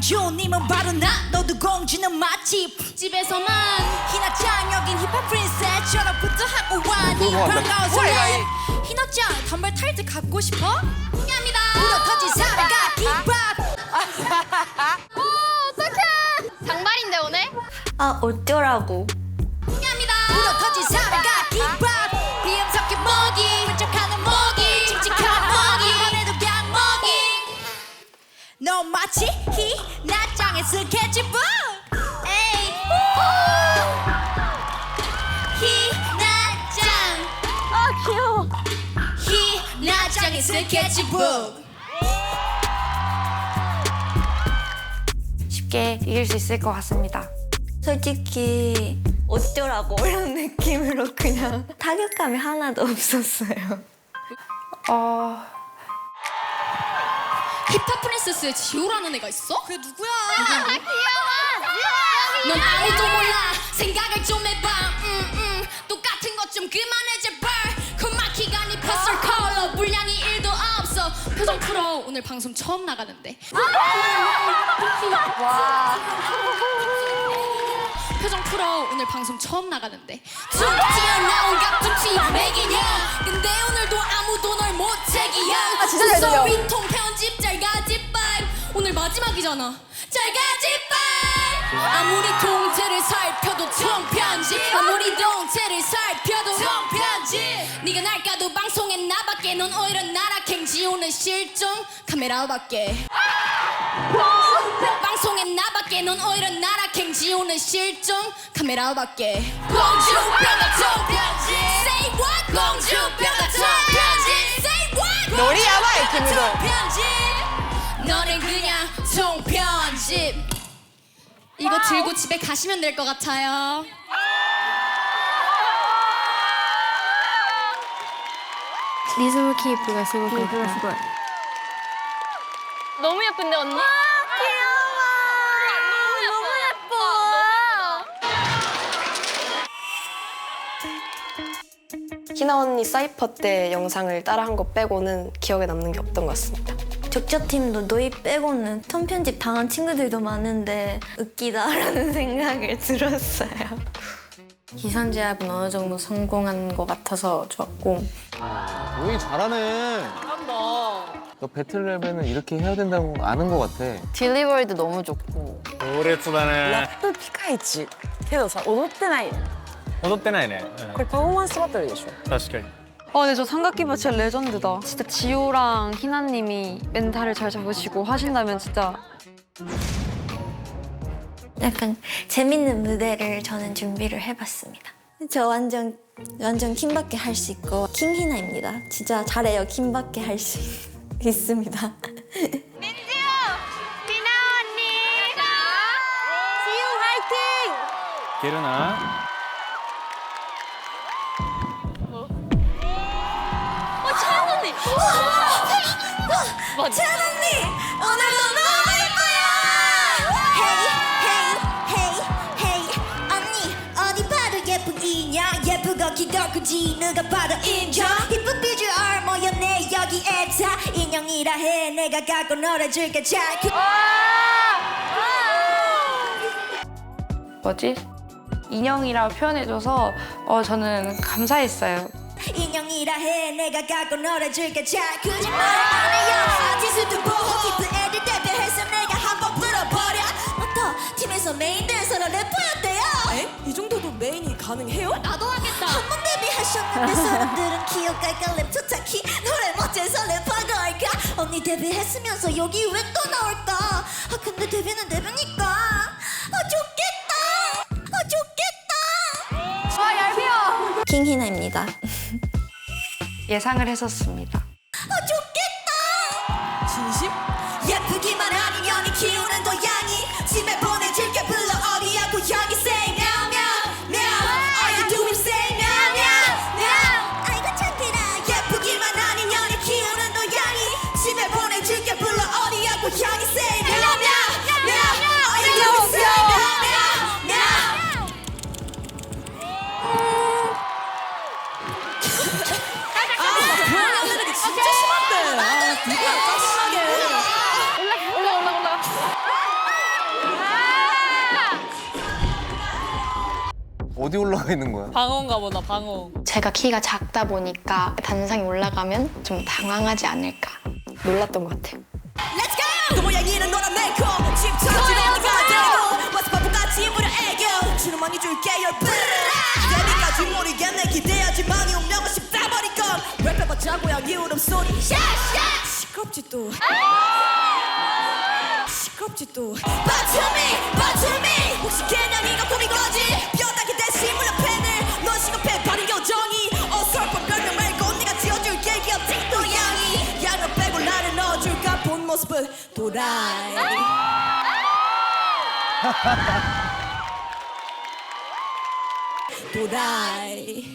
공주님은 바로 나 너도 공주는 맛집 집에서만 희나짱 여긴 힙합 프린세스 졸업부터 하고 와니 한다. 반가워설레 희나짱 단발 탈때 갖고 싶어? 합니다. 불어 터진 사랑가 힙합 오 어떡해. 장발인데 오늘? 아 어쩌라고 합니다. 불어 터진 사랑가 힙합 비음 섞인 먹이 반짝하는 먹이 칙칙한 먹이 이번에도 그냥 먹이 너 마치 희나짱의 스케치북 에이 희나짱 아 귀여워. 희나짱의 스케치북 쉽게 이길 수 있을 것 같습니다. 솔직히 어쩌라고 이런 느낌으로 그냥 타격감이 하나도 없었어요. 어, 프린세스에 지호라는 애가 있어? 그게 누구야? 넌 아무도 몰라. 생각을 좀 해봐. 음, 음. 똑같은 것 좀 그만해 제발. 크마키가 네 퍼스널 컬러 분량이 1도 없어. 표정 풀어. 오늘 방송 처음 나가는데 표정 풀어. 오늘 방송 처음 나가는데. 툭 튀어나온 갑툭튀 맥이냐? 근데 오늘도 아무도 널못 책이야 아 진짜 잘 들려. 위통 편집 잘가지 빠이 오늘 마지막이잖아. 잘가지 빠이 아무리 통째를 살펴도 총편지. 아무리 동체를 살펴도 총편지. 네가 날 까도 방송에 나밖에. 넌 오히려 나락행지. 오는 실종 카메라밖에. 방송에 나밖에. 넌 오히려 나락행 지 오는 실종 카메라밖에 공주병가 총편지 Say what 공주병가 총편지 Say what 놀이야, 봐, 김우동. 편집 너는 그냥 총편집 이거 들고 집에 가시면 될 것 같아요 리ズムキープがすごく良かった。 너무 예쁜데 언니? 희나 언니 사이퍼 때 영상을 따라한 거 빼고는 기억에 남는 게 없던 것 같습니다. 적자팀도 너희 빼고는 톤 편집 당한 친구들도 많은데 웃기다라는 생각을 들었어요 기선제압은 어느 정도 성공한 것 같아서 좋았고 오이 잘하네. 너 배틀 랩에는 이렇게 해야 된다고 아는 것 같아. 딜리버리도 너무 좋고 強烈だねラップピカイチけどさ踊ってない 踊ってないね、うんこれパフォーマンスバトルでしょ確かに 어, 근데 저 삼각기바 진짜 레전드다. 진짜 지호랑 희나님이 멘탈을 잘 잡으시고 하신다면 진짜 약간 재밌는 무대를 저는 준비를 해봤습니다 저 완전 완전 킹밖에 할 수 있고 킹희나입니다 진짜 잘해요 킹밖에 할 수 있습니다い 맞아. 채연 언니 오늘도 너무 예뻐요. 헤이 헤이 헤이 헤이 언니 어디 봐도 예쁜 이냐 예쁘고 키도 크지 누가 봐도 인정 이쁜 비주얼 모였네 여기에 다 인형이라 해 내가 갖고 놀아줄게 잘 크- 뭐지? 인형이라고 표현해줘서 어, 저는 감사했어요. 인형이라 해 내가 갖고 놀아줄게 잘 거짓말 안 데뷔하셨는데 사람들은 기억할까? 랩 투타키 노래 못해서 래퍼한 걸까? 언니 데뷔했으면서 여기 왜 또 나올까? 아 근데 데뷔는 데뷔니까. 아 좋겠다! 아 좋겠다! 킹희나입니다. 예상을 했었습니다. 아 좋겠다! 진심? 예쁘기만 한 인연이 키우는 고양이 집에 보내줄게 불 어디 올라가 있는 거야? 방어인가 보다 방어. 제가 키가 작다 보니까 단상이 올라가면 좀 당황하지 않을까. 놀랐던 것 같아요. Let's go! 그 모양이는 노란 메이커 집 터지는 가대고. 와서 바보같이 부려 애교. 주는 많이 줄게 열불 데뷔까지 모르겠네. 기대하지 많이 운명은 쉽다 버린 건 랩해봤자 고양이 울음소리. 샤샤 시끄럽지 또. 시끄럽지 또. 바투미 바투미 혹시 개냥 모습은 도라이 도라이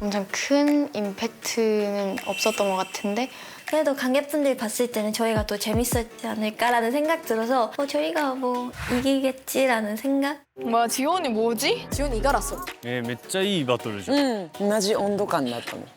엄청 큰 임팩트는 없었던 것 같은데 그래도 관객분들이 봤을 때는 저희가 또 재밌었지 않을까라는 생각 들어서 어, 저희가 뭐 이기겠지라는 생각? 뭐야 지원이 뭐지? 지훈이 이겨랐어. 예, めっちゃいいバトルじゃん。 응. 同じ温度感だったの。